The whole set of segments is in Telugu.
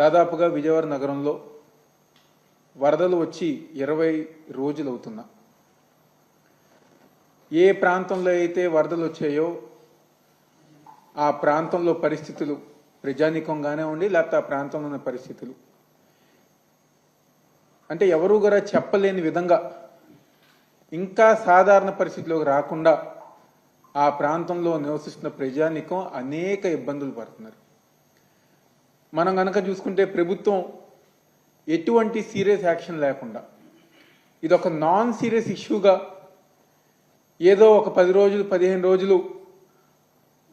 దాదాపుగా విజయవాడ నగరంలో వరదలు వచ్చి ఇరవై రోజులు అవుతున్నా ఏ ప్రాంతంలో అయితే వరదలు వచ్చాయో ఆ ప్రాంతంలో పరిస్థితులు ప్రజానీకంగానే ఉండి లేకపోతే ఆ ప్రాంతంలో ఉన్న పరిస్థితులు. అంటే ఎవరు కూడా చెప్పలేని విధంగా ఇంకా సాధారణ పరిస్థితిలోకి రాకుండా ఆ ప్రాంతంలో నివసిస్తున్న ప్రజానీకం అనేక ఇబ్బందులు పడుతున్నారు. మనం కనుక చూసుకుంటే ప్రభుత్వం ఎటువంటి సీరియస్ యాక్షన్ లేకుండా ఇది ఒక నాన్ సీరియస్ ఇష్యూగా ఏదో ఒక పది రోజులు పదిహేను రోజులు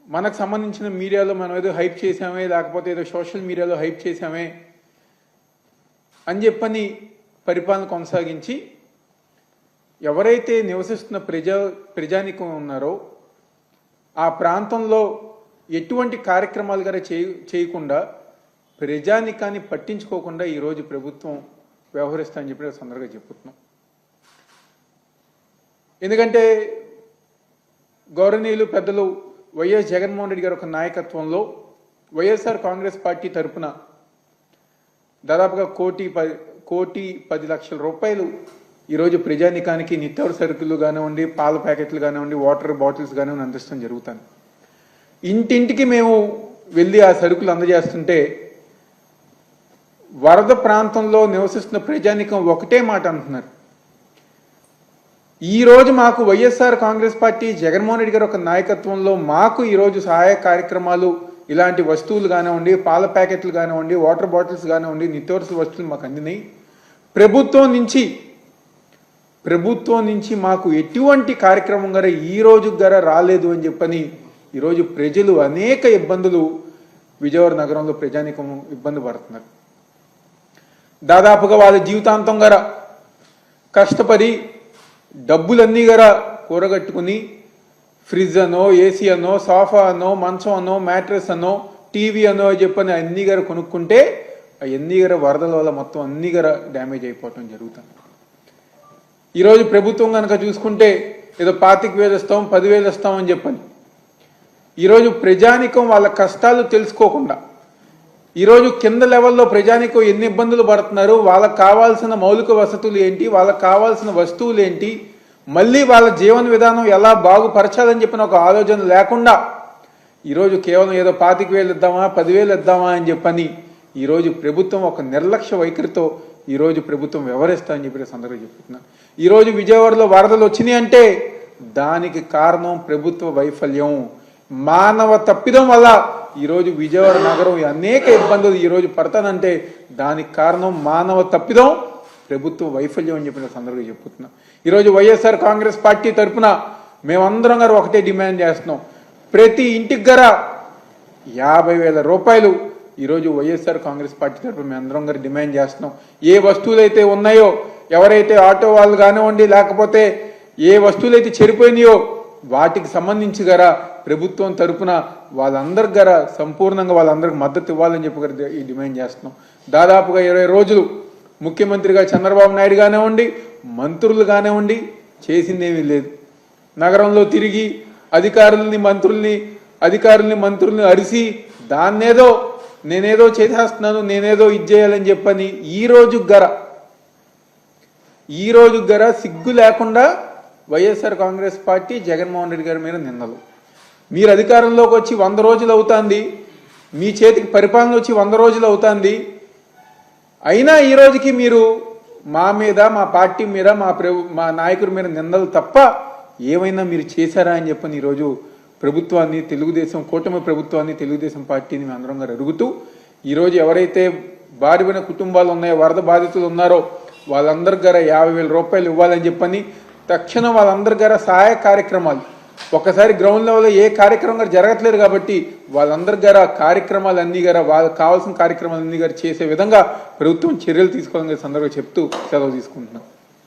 మనకు సంబంధించిన మీడియాలో మనం ఏదో హైప్ చేసామే లేకపోతే ఏదో సోషల్ మీడియాలో హైప్ చేసామే అని చెప్పని పరిపాలన కొనసాగించి ఎవరైతే నివసిస్తున్న ప్రజా ప్రజానికం ఉన్నారో ఆ ప్రాంతంలో ఎటువంటి కార్యక్రమాలు కూడా చేయ చేయకుండా ప్రజానికాన్ని పట్టించుకోకుండా ఈరోజు ప్రభుత్వం వ్యవహరిస్తామని చెప్పి సందర్భంగా చెప్పుతున్నాం. ఎందుకంటే గౌరవనీయులు పెద్దలు వైఎస్ జగన్మోహన్ రెడ్డి గారి ఒక నాయకత్వంలో వైఎస్ఆర్ కాంగ్రెస్ పార్టీ తరపున దాదాపుగా కోటి పది కోటి పది లక్షల రూపాయలు ఈరోజు ప్రజానికానికి నిత్యావసర సరుకులు కానివ్వండి పాల ప్యాకెట్లు కానివ్వండి వాటర్ బాటిల్స్ కానివ్వండి అందిస్తాం జరుగుతాను ఇంటింటికి మేము వెళ్ళి ఆ సరుకులు అందజేస్తుంటే వరద ప్రాంతంలో నివసిస్తున్న ప్రజానికం ఒకటే మాట అంటున్నారు. ఈ రోజు మాకు వైఎస్ఆర్ కాంగ్రెస్ పార్టీ జగన్మోహన్ రెడ్డి గారి ఒక నాయకత్వంలో మాకు ఈరోజు సహాయ కార్యక్రమాలు ఇలాంటి వస్తువులు కానివ్వండి పాల ప్యాకెట్లు కానివ్వండి వాటర్ బాటిల్స్ కానివ్వండి నిత్యవసర వస్తువులు మాకు అందినాయి. ప్రభుత్వం నుంచి ప్రభుత్వం నుంచి మాకు ఎటువంటి కార్యక్రమం గారా ఈ రోజు గారా రాలేదు అని చెప్పని ఈరోజు ప్రజలు అనేక ఇబ్బందులు విజయవాడ నగరంలో ప్రజానికం ఇబ్బంది పడుతున్నారు. దాదాపుగా వాళ్ళ జీవితాంతం గారా. కష్టపడి డబ్బులన్నీ గర కూరగట్టుకుని ఫ్రిడ్జ్ అనో ఏసీ అనో సోఫా అనో మంచం అనో మ్యాట్రెస్ అనో టీవీ అనో చెప్పని అన్ని గర కొనుక్కుంటే అవన్నీ గర వరదల వల్ల మొత్తం అన్ని గర డ్యామేజ్ అయిపోవటం జరుగుతుంది. ఈరోజు ప్రభుత్వం కనుక చూసుకుంటే ఏదో పాతిక వేలు ఇస్తాం పదివేలు ఇస్తాం అని చెప్పని. ఈరోజు ప్రజానికం వాళ్ళ కష్టాలు తెలుసుకోకుండా ఈరోజు కింద లెవెల్లో ప్రజానికం ఎన్ని ఇబ్బందులు పడుతున్నారు? వాళ్ళకి కావాల్సిన మౌలిక వసతులు ఏంటి? వాళ్ళకి కావాల్సిన వస్తువులు ఏంటి? మళ్ళీ వాళ్ళ జీవన విధానం ఎలా బాగుపరచాలని చెప్పిన ఒక ఆలోచన లేకుండా ఈరోజు కేవలం ఏదో పాతిక వేలు ఇద్దామా పదివేలు ఇద్దామా అని చెప్పని ఈరోజు ప్రభుత్వం ఒక నిర్లక్ష్య వైఖరితో ఈరోజు ప్రభుత్వం వ్యవహరిస్తా అని చెప్పి సందర్భంగా చెప్తున్నాను ఈరోజు విజయవాడలో వరదలు వచ్చినాయి అంటే దానికి కారణం ప్రభుత్వ వైఫల్యం. మానవ తప్పిదం వల్ల ఈరోజు విజయవాడ నగరం అనేక ఇబ్బందులు ఈరోజు పడతానంటే దానికి కారణం మానవ తప్పిదం ప్రభుత్వ వైఫల్యం అని చెప్పిన సందర్భంగా చెప్పుతున్నా ఈరోజు వైఎస్ఆర్ కాంగ్రెస్ పార్టీ తరఫున మేమందరం గారు ఒకటే డిమాండ్ చేస్తున్నాం. ప్రతి ఇంటికి గర యాభై వేల రూపాయలు ఈరోజు వైఎస్ఆర్ కాంగ్రెస్ పార్టీ తరఫున మేము అందరం గారు డిమాండ్ చేస్తున్నాం. ఏ వస్తువులు అయితే ఉన్నాయో ఎవరైతే ఆటో వాళ్ళు కానివ్వండి లేకపోతే ఏ వస్తువులు అయితే చెడిపోయినాయో వాటికి సంబంధించి గరా ప్రభుత్వం తరపున వాళ్ళందరి గర సంపూర్ణంగా వాళ్ళందరికి మద్దతు ఇవ్వాలని చెప్పి ఈ డిమాండ్ చేస్తున్నాం. దాదాపుగా ఇరవై రోజులు ముఖ్యమంత్రిగా చంద్రబాబు నాయుడు కానివ్వండి మంత్రులు కానివ్వండి చేసిందేమీ లేదు. నగరంలో తిరిగి అధికారుల్ని మంత్రుల్ని అధికారుల్ని మంత్రుల్ని అరిసి దాన్నేదో నేనేదో చేసేస్తున్నాను నేనేదో ఇది చేయాలని చెప్పని ఈ రోజు గర ఈ రోజు గర సిగ్గు లేకుండా వైఎస్ఆర్ కాంగ్రెస్ పార్టీ జగన్మోహన్ రెడ్డి గారి మీద నిందలు. మీరు అధికారంలోకి వచ్చి వంద రోజులు అవుతుంది. మీ చేతికి పరిపాలన వచ్చి వంద రోజులు అవుతుంది. అయినా ఈ రోజుకి మీరు మా మీద మా పార్టీ మీద మా ప్రభు మా నాయకుడి మీద నిందలు తప్ప ఏమైనా మీరు చేశారా అని చెప్పని ఈరోజు ప్రభుత్వాన్ని తెలుగుదేశం కూటమి ప్రభుత్వాన్ని తెలుగుదేశం పార్టీని మేము అందరం గారు అడుగుతూ ఈరోజు ఎవరైతే బారిన కుటుంబాలు ఉన్నాయో వరద బాధితులు ఉన్నారో వాళ్ళందరి గారు యాభై వేల రూపాయలు ఇవ్వాలని చెప్పని తక్షణం వాళ్ళందరి గారు సహాయ కార్యక్రమాలు ఒక్కసారి గ్రౌండ్ లెవెల్లో ఏ కార్యక్రమం గారు జరగట్లేదు కాబట్టి వాళ్ళందరి గారు కార్యక్రమాలు కార్యక్రమాలన్నీ గారు వాళ్ళకి కావాల్సిన కార్యక్రమాలు అన్ని గారు చేసే విధంగా ప్రభుత్వం చర్యలు తీసుకోవాలని సందర్భంగా చెప్తూ సెలవు తీసుకుంటున్నాం.